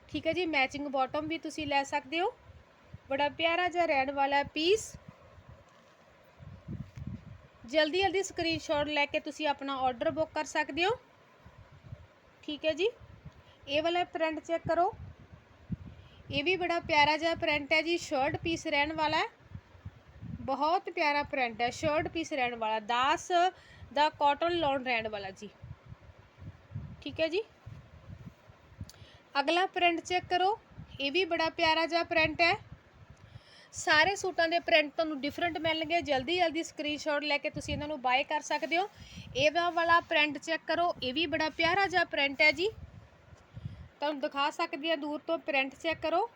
ਠੀਕ ਹੈ ਜੀ ਮੈਚਿੰਗ ਬਾਟਮ ਵੀ ਤੁਸੀਂ ਲੈ ਸਕਦੇ ਹੋ। ਬੜਾ ਪਿਆਰਾ ਜਿਹਾ ਰਹਿਣ ਵਾਲਾ ਪੀਸ ਜਲਦੀ ਜਲਦੀ ਸਕਰੀਨਸ਼ਾਟ ਲੈ ਕੇ ਤੁਸੀਂ ਆਪਣਾ ਆਰਡਰ ਬੁੱਕ ਕਰ ਸਕਦੇ ਹੋ। ਠੀਕ ਹੈ ਜੀ। ਇਹ ਵਾਲਾ ਪ੍ਰਿੰਟ ਚੈੱਕ ਕਰੋ। ਇਹ ਵੀ ਬੜਾ ਪਿਆਰਾ ਜਿਹਾ ਪ੍ਰਿੰਟ ਹੈ ਜੀ। ਸ਼ਰਟ ਪੀਸ ਰਹਿਣ ਵਾਲਾ ਹੈ। ਬਹੁਤ ਪਿਆਰਾ ਪ੍ਰਿੰਟ ਹੈ। ਸ਼ਰਟ ਪੀਸ ਰਹਿਣ ਵਾਲਾ। ਦਾਸ ਦਾ ਕਾਟਨ ਲੌਨ ਰਹਿਣ ਵਾਲਾ ਜੀ। ਠੀਕ ਹੈ ਜੀ। ਅਗਲਾ ਪ੍ਰਿੰਟ ਚੈੱਕ ਕਰੋ। ਇਹ ਵੀ ਬੜਾ ਪਿਆਰਾ ਜਿਹਾ ਪ੍ਰਿੰਟ ਹੈ। ਸਾਰੇ ਸੂਟਾਂ ਦੇ ਪ੍ਰਿੰਟ ਤੁਹਾਨੂੰ ਡਿਫਰੈਂਟ ਮਿਲਣਗੇ। ਜਲਦੀ ਜਲਦੀ ਸਕਰੀਨਸ਼ਾਟ ਲੈ ਕੇ ਤੁਸੀਂ ਇਹਨਾਂ ਨੂੰ ਬਾਏ ਕਰ ਸਕਦੇ ਹੋ। ਇਹ ਵਾਲਾ ਪ੍ਰਿੰਟ ਚੈੱਕ ਕਰੋ, ਇਹ ਵੀ ਬੜਾ ਪਿਆਰਾ ਜਿਹਾ ਪ੍ਰਿੰਟ ਹੈ ਜੀ। ਤੁਹਾਨੂੰ ਦਿਖਾ ਸਕਦੀ ਆ ਦੂਰ ਤੋਂ ਪ੍ਰਿੰਟ ਚੈੱਕ ਕਰੋ।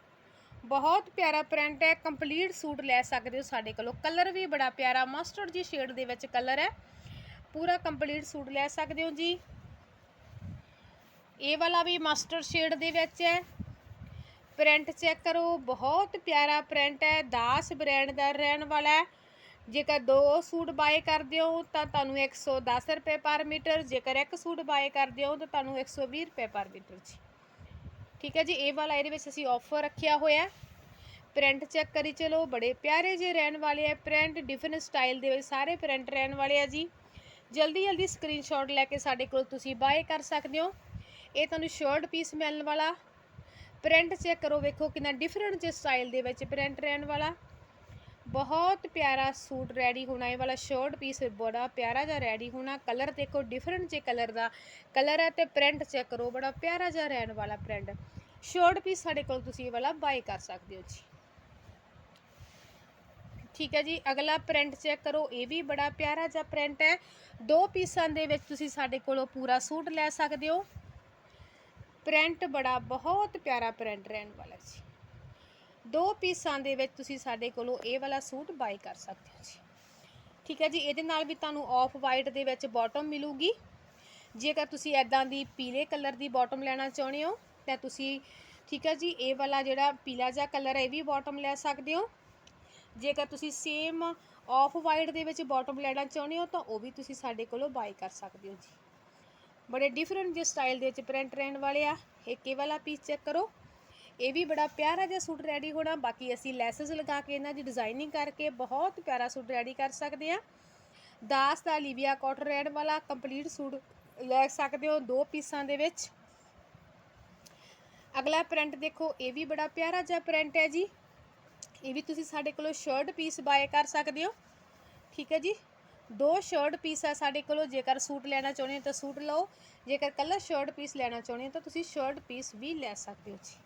ਬਹੁਤ ਪਿਆਰਾ ਪ੍ਰਿੰਟ ਹੈ ਕੰਪਲੀਟ ਸੂਟ ਲੈ ਸਕਦੇ ਹੋ ਸਾਡੇ ਕੋਲੋਂ। ਕਲਰ ਵੀ ਬੜਾ ਪਿਆਰਾ ਮਸਟਰਡ ਜੀ ਸ਼ੇਡ ਦੇ ਵਿੱਚ ਕਲਰ ਹੈ। ਪੂਰਾ ਕੰਪਲੀਟ ਸੂਟ ਲੈ ਸਕਦੇ ਹੋ ਜੀ। ਇਹ ਵਾਲਾ ਵੀ ਮਸਟਰਡ ਸ਼ੇਡ ਦੇ ਵਿੱਚ ਹੈ। ਪ੍ਰਿੰਟ ਚੈੱਕ ਕਰੋ। ਬਹੁਤ ਪਿਆਰਾ ਪ੍ਰਿੰਟ ਹੈ। ਦਾਸ ਬ੍ਰਾਂਡ ਦਾ ਰਹਿਣ ਵਾਲਾ ਹੈ। ਜੇਕਰ ਦੋ ਸੂਟ ਬਾਏ ਕਰਦੇ ਹੋ ਤਾਂ ਤੁਹਾਨੂੰ 110 ਰੁਪਏ ਪਰ ਮੀਟਰ। ਜੇਕਰ ਇੱਕ ਸੂਟ ਬਾਏ ਕਰਦੇ ਹੋ ਤਾਂ ਤੁਹਾਨੂੰ 120 ਰੁਪਏ ਪਰ ਮੀਟਰ ਜੀ। ਠੀਕ ਹੈ ਜੀ? ਇਹ ਵਾਲਾ ਇਹਦੇ ਵਿੱਚ ਅਸੀਂ ਆਫਰ ਰੱਖਿਆ ਹੋਇਆ ਪ੍ਰਿੰਟ ਚੈੱਕ ਕਰੀ ਚਲੋ। ਬੜੇ ਪਿਆਰੇ ਜਿਹੇ ਰਹਿਣ ਵਾਲੇ ਆ ਪ੍ਰਿੰਟ ਡਿਫਰੈਂਟ ਸਟਾਈਲ ਦੇ ਵਿੱਚ ਸਾਰੇ ਪ੍ਰਿੰਟ ਰਹਿਣ ਵਾਲੇ ਆ ਜੀ। ਜਲਦੀ ਜਲਦੀ ਸਕਰੀਨਸ਼ਾਟ ਲੈ ਕੇ ਸਾਡੇ ਕੋਲ ਤੁਸੀਂ ਬਾਏ ਕਰ ਸਕਦੇ ਹੋ। ਇਹ ਤੁਹਾਨੂੰ ਸ਼ਰਟ ਪੀਸ ਮਿਲਣ ਵਾਲਾ। ਪ੍ਰਿੰਟ ਚੈੱਕ ਕਰੋ, ਵੇਖੋ ਕਿੰਨਾ ਡਿਫਰੈਂਟ ਜਿਹੇ ਸਟਾਈਲ ਦੇ ਵਿੱਚ ਪ੍ਰਿੰਟ ਰਹਿਣ ਵਾਲਾ। ਬਹੁਤ ਪਿਆਰਾ ਸੂਟ ਰੈਡੀ ਹੋਣਾ, ਇਹ ਵਾਲਾ ਸ਼ਰਟ ਪੀਸ ਬੜਾ ਪਿਆਰਾ ਜਿਹਾ ਰੈਡੀ ਹੋਣਾ। ਕਲਰ ਦੇਖੋ ਡਿਫਰੈਂਟ ਜੇ ਕਲਰ ਦਾ। ਕਲਰ ਹੈ ਤੇ ਪ੍ਰਿੰਟ ਚੈੱਕ ਕਰੋ, ਬੜਾ ਪਿਆਰਾ ਜਿਹਾ ਰਹਿਣ ਵਾਲਾ ਪ੍ਰਿੰਟ। ਸ਼ਰਟ ਪੀਸ ਸਾਡੇ ਕੋਲ ਤੁਸੀਂ ਇਹ ਵਾਲਾ ਬਾਈ ਕਰ ਸਕਦੇ ਹੋ ਜੀ। ਠੀਕ ਹੈ ਜੀ, ਅਗਲਾ ਪ੍ਰਿੰਟ ਚੈੱਕ ਕਰੋ, ਇਹ ਵੀ ਬੜਾ ਪਿਆਰਾ ਜਿਹਾ ਪ੍ਰਿੰਟ ਹੈ। ਦੋ ਪੀਸਾਂ ਦੇ ਵਿੱਚ ਤੁਸੀਂ ਸਾਡੇ ਕੋਲੋਂ ਪੂਰਾ ਸੂਟ ਲੈ ਸਕਦੇ ਹੋ। ਪ੍ਰਿੰਟ ਬੜਾ ਬਹੁਤ ਪਿਆਰਾ ਪ੍ਰਿੰਟ ਰਹਿਣ ਵਾਲਾ ਜੀ। ਦੋ ਪੀਸਾਂ ਦੇ ਵਿੱਚ ਤੁਸੀਂ ਸਾਡੇ ਕੋਲੋਂ ਇਹ ਵਾਲਾ ਸੂਟ ਬਾਈ ਕਰ ਸਕਦੇ ਹੋ ਜੀ। ਠੀਕ ਹੈ ਜੀ, ਇਹਦੇ ਨਾਲ ਵੀ ਤੁਹਾਨੂੰ ਆਫ ਵਾਈਟ ਦੇ ਵਿੱਚ ਬਾਟਮ ਮਿਲੂਗੀ। ਜੇਕਰ ਤੁਸੀਂ ਐਦਾਂ ਦੀ ਪੀਲੇ ਕਲਰ ਦੀ ਬਾਟਮ ਲੈਣਾ ਚਾਹੁੰਦੇ ਹੋ, ਤਾਂ ਤੁਸੀਂ ਠੀਕ ਹੈ ਜੀ, ਇਹ ਵਾਲਾ ਜਿਹੜਾ ਪੀਲਾ ਜਿਹਾ ਕਲਰ ਹੈ, ਇਹ ਵੀ ਬਾਟਮ ਲੈ ਸਕਦੇ ਹੋ। ਜੇਕਰ ਤੁਸੀਂ ਸੇਮ ਆਫ ਵਾਈਟ ਦੇ ਵਿੱਚ ਬਾਟਮ ਲੈਣਾ ਚਾਹੁੰਦੇ ਹੋ, ਤਾਂ ਉਹ ਵੀ ਤੁਸੀਂ ਸਾਡੇ ਕੋਲੋਂ ਬਾਈ ਕਰ ਸਕਦੇ ਹੋ ਜੀ। ਬੜੇ ਡਿਫਰੈਂਟ ਜਿਹੇ ਸਟਾਈਲ ਦੇ ਵਿੱਚ ਪ੍ਰਿੰਟ ਰਹਿਣ ਵਾਲੇ ਆ। ਇੱਕ ਇਹ ਵਾਲਾ ਪੀਸ ਚੈੱਕ ਕਰੋ। ਇਹ ਵੀ ਬੜਾ ਪਿਆਰਾ ਜਿਹਾ ਸੂਟ ਰੈਡੀ ਹੋਣਾ। ਬਾਕੀ ਅਸੀਂ ਲੈਸਸ ਲਗਾ ਕੇ ਇਹਨਾਂ ਦੀ ਡਿਜ਼ਾਈਨਿੰਗ ਕਰਕੇ ਬਹੁਤ ਪਿਆਰਾ ਸੂਟ ਰੈਡੀ ਕਰ ਸਕਦੇ ਆ। ਦਾਸ ਦਾ ਲਿਵੀਆ ਕਾਟਨ ਰਹਿਣ ਵਾਲਾ ਕੰਪਲੀਟ ਸੂਟ ਲੈ ਸਕਦੇ ਹੋ ਦੋ ਪੀਸਾਂ ਦੇ ਵਿੱਚ। ਅਗਲਾ ਪ੍ਰਿੰਟ ਦੇਖੋ, ਇਹ ਵੀ ਬੜਾ ਪਿਆਰਾ ਜਿਹਾ ਪ੍ਰਿੰਟ ਹੈ ਜੀ। ਇਹ ਵੀ ਤੁਸੀਂ ਸਾਡੇ ਕੋਲੋਂ ਸ਼ਰਟ ਪੀਸ ਬਾਏ ਕਰ ਸਕਦੇ ਹੋ। ਠੀਕ ਹੈ ਜੀ। ਦੋ ਸ਼ਰਟ ਪੀਸ ਆ ਸਾਡੇ ਕੋਲੋਂ, ਜੇਕਰ ਸੂਟ ਲੈਣਾ ਚਾਹੁੰਦੇ ਹੋ ਤਾਂ ਸੂਟ ਲਓ, ਜੇਕਰ ਕੱਲਾ ਸ਼ਰਟ ਪੀਸ ਲੈਣਾ ਚਾਹੁੰਦੇ ਹੋ ਤਾਂ ਤੁਸੀਂ ਸ਼ਰਟ ਪੀਸ ਵੀ ਲੈ ਸਕਦੇ ਹੋ ਜੀ।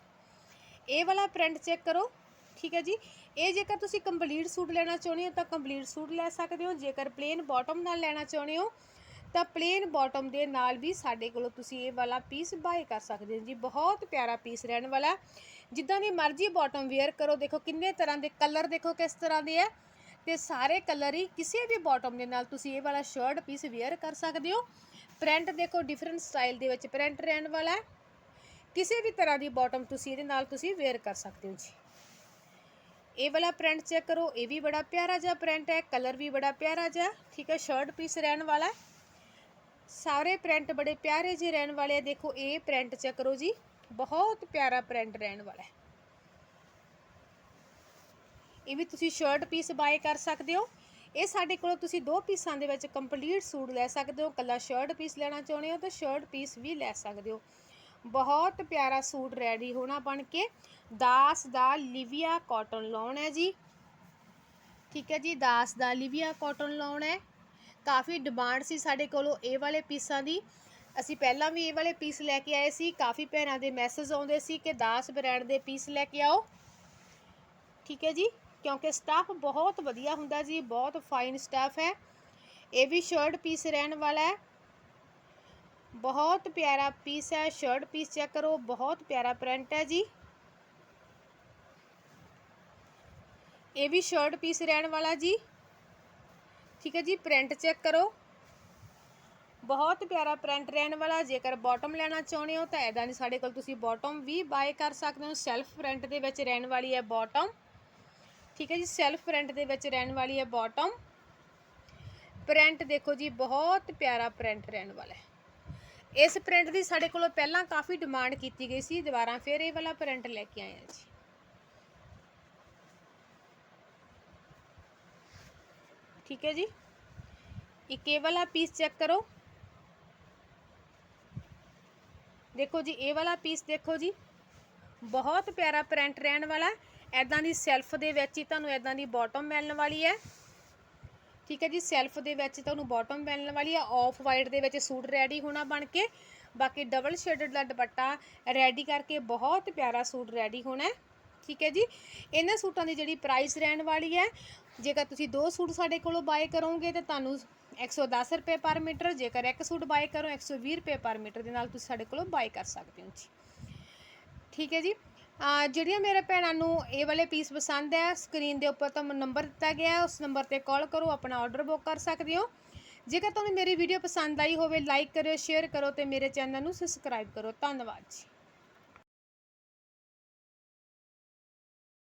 ਇਹ ਵਾਲਾ ਪ੍ਰਿੰਟ ਚੈੱਕ ਕਰੋ, ਠੀਕ ਹੈ ਜੀ। ਇਹ ਜੇਕਰ ਤੁਸੀਂ ਕੰਪਲੀਟ ਸੂਟ ਲੈਣਾ ਚਾਹੁੰਦੇ ਹੋ ਤਾਂ ਕੰਪਲੀਟ ਸੂਟ ਲੈ ਸਕਦੇ ਹੋ। ਜੇਕਰ ਪਲੇਨ ਬਾਟਮ ਨਾਲ ਲੈਣਾ ਚਾਹੁੰਦੇ ਹੋ ਤਾਂ ਪਲੇਨ ਬਾਟਮ ਦੇ ਨਾਲ ਵੀ ਸਾਡੇ ਕੋਲੋਂ ਤੁਸੀਂ ਇਹ ਵਾਲਾ ਪੀਸ ਬਾਏ ਕਰ ਸਕਦੇ ਹੋ ਜੀ। ਬਹੁਤ ਪਿਆਰਾ ਪੀਸ ਰਹਿਣ ਵਾਲਾ। ਜਿੱਦਾਂ ਦੀ ਮਰਜ਼ੀ ਬਾਟਮ ਵੇਅਰ ਕਰੋ। ਦੇਖੋ ਕਿੰਨੇ ਤਰ੍ਹਾਂ ਦੇ ਕਲਰ ਦੇਖੋ ਕਿਸ ਤਰ੍ਹਾਂ ਦੇ ਆ। ਤੇ ਸਾਰੇ ਕਲਰ ਹੀ ਕਿਸੇ ਵੀ ਬਾਟਮ ਦੇ ਨਾਲ ਤੁਸੀਂ ਇਹ ਵਾਲਾ ਸ਼ਰਟ ਪੀਸ ਵੇਅਰ ਕਰ ਸਕਦੇ ਹੋ। ਪ੍ਰਿੰਟ ਦੇਖੋ ਡਿਫਰੈਂਟ ਸਟਾਈਲ ਦੇ ਵਿੱਚ ਪ੍ਰਿੰਟ ਰਹਿਣ ਵਾਲਾ ਹੈ। ਕਿਸੇ ਵੀ ਤਰ੍ਹਾਂ ਦੀ ਬਾਟਮ ਤੁਸੀਂ ਇਹਦੇ ਨਾਲ ਤੁਸੀਂ ਵੇਅਰ ਕਰ ਸਕਦੇ ਹੋ ਜੀ। ਇਹ ਵਾਲਾ ਪ੍ਰਿੰਟ ਚੈੱਕ ਕਰੋ, ਇਹ ਵੀ ਬੜਾ ਪਿਆਰਾ ਜਿਹਾ ਪ੍ਰਿੰਟ ਹੈ ਕਲਰ ਵੀ ਬੜਾ ਪਿਆਰਾ ਜਿਹਾ, ਠੀਕ ਹੈ ਸ਼ਰਟ ਪੀਸ ਰਹਿਣ ਵਾਲਾ ਸਾਰੇ ਪ੍ਰਿੰਟ ਬੜੇ ਪਿਆਰੇ ਜਿਹੇ ਰਹਿਣ ਵਾਲੇ ਆ, ਦੇਖੋ ਇਹ ਪ੍ਰਿੰਟ ਚੈੱਕ ਕਰੋ ਜੀ, ਬਹੁਤ ਪਿਆਰਾ ਪ੍ਰਿੰਟ ਰਹਿਣ ਵਾਲਾ ਹੈ। ਇਹ ਵੀ ਤੁਸੀਂ ਸ਼ਰਟ ਪੀਸ ਬਾਏ ਕਰ ਸਕਦੇ ਹੋ। ਇਹ ਸਾਡੇ ਕੋਲੋਂ ਤੁਸੀਂ ਦੋ ਪੀਸਾਂ ਦੇ ਵਿੱਚ ਕੰਪਲੀਟ ਸੂਟ ਲੈ ਸਕਦੇ ਹੋ। ਕੱਲਾ ਸ਼ਰਟ ਪੀਸ ਲੈਣਾ ਚਾਹੁੰਦੇ ਹੋ ਤਾਂ ਸ਼ਰਟ ਪੀਸ ਵੀ ਲੈ ਸਕਦੇ ਹੋ। ਬਹੁਤ ਪਿਆਰਾ ਸੂਟ ਰੈਡੀ ਹੋਣਾ ਬਣ ਕੇ। ਦਾਸ ਦਾ ਲਿਵੀਆ ਕਾਟਨ ਲਾਉਣ ਹੈ ਜੀ। ਠੀਕ ਹੈ ਜੀ, ਦਾਸ ਦਾ ਲਿਵੀਆ ਕਾਟਨ ਲਾਉਣ ਹੈ। ਕਾਫੀ ਡਿਮਾਂਡ ਸੀ ਸਾਡੇ ਕੋਲੋਂ ਇਹ ਵਾਲੇ ਪੀਸਾਂ ਦੀ। ਅਸੀਂ ਪਹਿਲਾਂ ਵੀ ਇਹ ਵਾਲੇ ਪੀਸ ਲੈ ਕੇ ਆਏ ਸੀ। ਕਾਫੀ ਭੈਣਾਂ ਦੇ ਮੈਸੇਜ ਆਉਂਦੇ ਸੀ ਕਿ ਦਾਸ ਬ੍ਰਾਂਡ ਦੇ ਪੀਸ ਲੈ ਕੇ ਆਓ। ਠੀਕ ਹੈ ਜੀ। ਕਿਉਂਕਿ ਸਟਾਫ ਬਹੁਤ ਵਧੀਆ ਹੁੰਦਾ ਜੀ, ਬਹੁਤ ਫਾਈਨ ਸਟਾਫ ਹੈ। ਇਹ ਵੀ ਸ਼ਰਟ ਪੀਸ ਰਹਿਣ ਵਾਲਾ ਹੈ। ਬਹੁਤ ਪਿਆਰਾ ਪੀਸ ਹੈ ਸ਼ਰਟ ਪੀਸ ਚੈੱਕ ਕਰੋ, ਬਹੁਤ ਪਿਆਰਾ ਪ੍ਰਿੰਟ ਹੈ ਜੀ। ਇਹ ਵੀ ਸ਼ਰਟ ਪੀਸ ਰਹਿਣ ਵਾਲਾ ਜੀ। ਠੀਕ ਹੈ ਜੀ ਪ੍ਰਿੰਟ ਚੈੱਕ ਕਰੋ। ਬਹੁਤ ਪਿਆਰਾ ਪ੍ਰਿੰਟ ਰਹਿਣ ਵਾਲਾ, ਜੇਕਰ ਬਾਟਮ ਲੈਣਾ ਚਾਹੁੰਦੇ ਹੋ ਤਾਂ ਐਦਾਂ ਦੀ ਸਾਡੇ ਕੋਲ ਤੁਸੀਂ ਬਾਟਮ ਵੀ ਬਾਏ ਕਰ ਸਕਦੇ ਹੋ ਸੈਲਫ ਪ੍ਰਿੰਟ ਦੇ ਵਿੱਚ ਰਹਿਣ ਵਾਲੀ ਹੈ ਬਾਟਮ ਠੀਕ ਹੈ ਜੀ ਸੈਲਫ ਪ੍ਰਿੰਟ ਦੇ ਵਿੱਚ ਰਹਿਣ ਵਾਲੀ ਹੈ ਬਾਟਮ ਪ੍ਰਿੰਟ ਦੇਖੋ ਜੀ, ਬਹੁਤ ਪਿਆਰਾ ਪ੍ਰਿੰਟ ਰਹਿਣ ਵਾਲਾ ਹੈ। ਇਸ ਪ੍ਰਿੰਟ ਦੀ ਸਾਡੇ ਕੋਲੋਂ ਪਹਿਲਾਂ ਕਾਫੀ ਡਿਮਾਂਡ ਕੀਤੀ ਗਈ ਸੀ, ਦੁਬਾਰਾ ਫਿਰ ਇਹ ਵਾਲਾ ਪ੍ਰਿੰਟ ਲੈ ਕੇ ਆਏ ਹਾਂ ਜੀ। ਠੀਕ ਹੈ ਜੀ, ਇੱਕ ਇਹ ਵਾਲਾ ਪੀਸ ਚੈੱਕ ਕਰੋ। ਦੇਖੋ ਜੀ, ਇਹ ਵਾਲਾ ਪੀਸ ਦੇਖੋ ਜੀ, ਬਹੁਤ ਪਿਆਰਾ ਪ੍ਰਿੰਟ ਰਹਿਣ ਵਾਲਾ ਐਦਾਂ ਦੀ ਸੈਲਫ ਦੇ ਵਿੱਚ ਹੀ ਤੁਹਾਨੂੰ ਐਦਾਂ ਦੀ ਬਾਟਮ ਮਿਲਣ ਵਾਲੀ ਹੈ। ਠੀਕ ਹੈ ਜੀ, ਸੈਲਫ ਦੇ ਵਿੱਚ ਤੁਹਾਨੂੰ ਬਾਟਮ ਮਿਲਣ ਵਾਲੀ ਹੈ। ਆਫ ਵਾਈਟ ਦੇ ਵਿੱਚ ਸੂਟ ਰੈਡੀ ਹੋਣਾ ਬਣ ਕੇ, ਬਾਕੀ ਡਬਲ ਸ਼ੇਡਡ ਦਾ ਦੁਪੱਟਾ ਰੈਡੀ ਕਰਕੇ ਬਹੁਤ ਪਿਆਰਾ ਸੂਟ ਰੈਡੀ ਹੋਣਾ ਠੀਕ ਹੈ ਜੀ, ਇਹਨਾਂ ਸੂਟਾਂ ਦੀ ਜਿਹੜੀ ਪ੍ਰਾਈਸ ਰਹਿਣ ਵਾਲੀ ਹੈ, ਜੇਕਰ ਤੁਸੀਂ ਦੋ ਸੂਟ ਸਾਡੇ ਕੋਲੋਂ ਬਾਏ ਕਰੋਗੇ ਤਾਂ ਤੁਹਾਨੂੰ 110 ਰੁਪਏ ਪਰ ਮੀਟਰ, ਜੇਕਰ ਇੱਕ ਸੂਟ ਬਾਏ ਕਰੋ 120 ਰੁਪਏ ਪਰ ਮੀਟਰ ਦੇ ਨਾਲ ਤੁਸੀਂ ਸਾਡੇ ਕੋਲੋਂ ਬਾਏ ਕਰ ਸਕਦੇ ਹੋ ਜੀ। ਠੀਕ ਹੈ ਜੀ ਜਿਹੜੀਆਂ ਮੇਰੇ ਭੈਣਾਂ ਨੂੰ ਇਹ ਵਾਲੇ ਪੀਸ ਪਸੰਦ ਹੈ ਸਕਰੀਨ ਦੇ ਉੱਪਰ ਤੁਹਾਨੂੰ ਨੰਬਰ ਦਿੱਤਾ ਗਿਆ ਉਸ ਨੰਬਰ ਤੇ ਕਾਲ ਕਰੋ, ਆਪਣਾ ਆਰਡਰ ਬੁੱਕ ਕਰ ਸਕਦੇ ਹੋ। ਜੇਕਰ ਤੁਹਾਨੂੰ ਮੇਰੀ ਵੀਡੀਓ ਪਸੰਦ ਆਈ ਹੋਵੇ ਲਾਈਕ ਕਰਿਓ ਸ਼ੇਅਰ ਕਰੋ ਤੇ ਮੇਰੇ ਚੈਨਲ ਨੂੰ ਸਬਸਕ੍ਰਾਈਬ ਕਰੋ। ਧੰਨਵਾਦ ਜੀ।